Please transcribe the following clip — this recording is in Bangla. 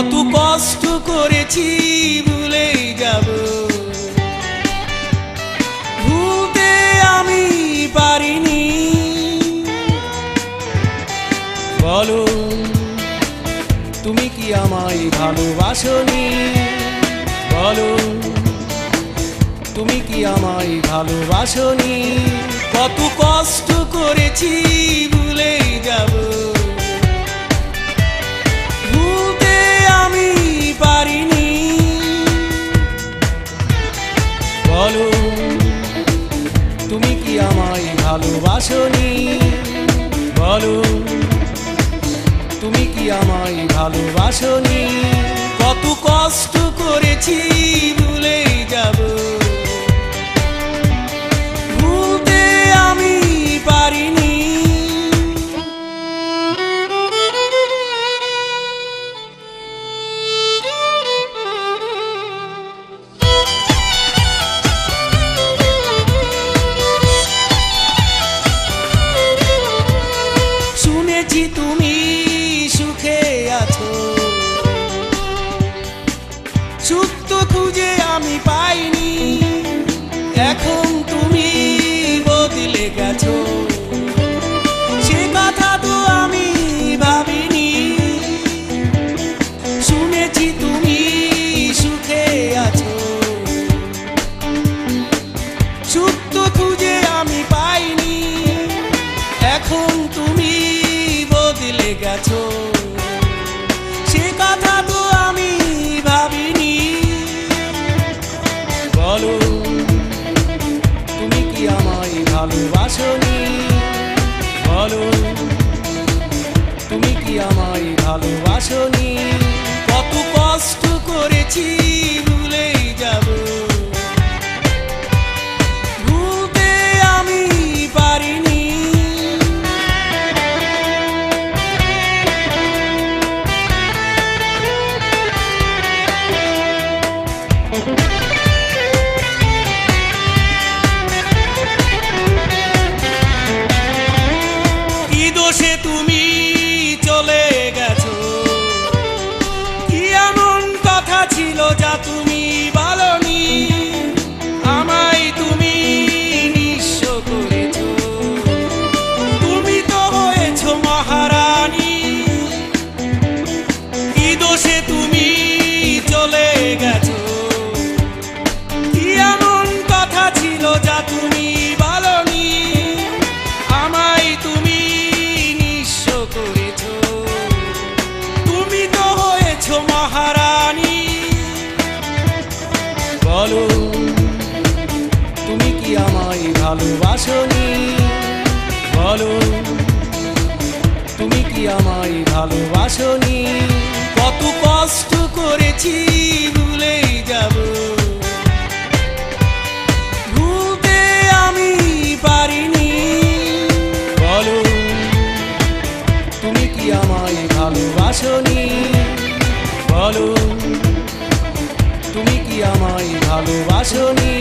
কত কষ্ট করেছি ভুলে যাব। ভুলতে আমি পারিনি। বলো, তুমি কি আমায় ভালোবাসনি? বলো, তুমি কি আমায় ভালোবাসনি? কত কষ্ট করেছি ভালোবাসনি। বলো তুমি কি আমায় ভালোবাসনি? কত কষ্ট করেছি ভুলেই আমি পাইনি। এখন তুমি বদলে গেছো। সে কথা তো আমি ভাবিনি। শুনেছি তুমি সুখে আছো। সুখ তো খুঁজে আমি পাইনি। এখন তুমি বদলে গেছো। আমায় ভালোবাসনি বলো তুমি কি আমায় ভালোবাসনি ছিল যা তুমি বলো, তুমি কি আমায় ভালোবাসনি? বলো, তুমি কি আমায় ভালোবাসনি? কত কষ্ট করেছি, ভুলেই যাব। ভুলতে আমি পারিনি। বলো, তুমি কি আমায় ভালোবাসনি? বলো তুমি কি আমায় ভালোবাসনি?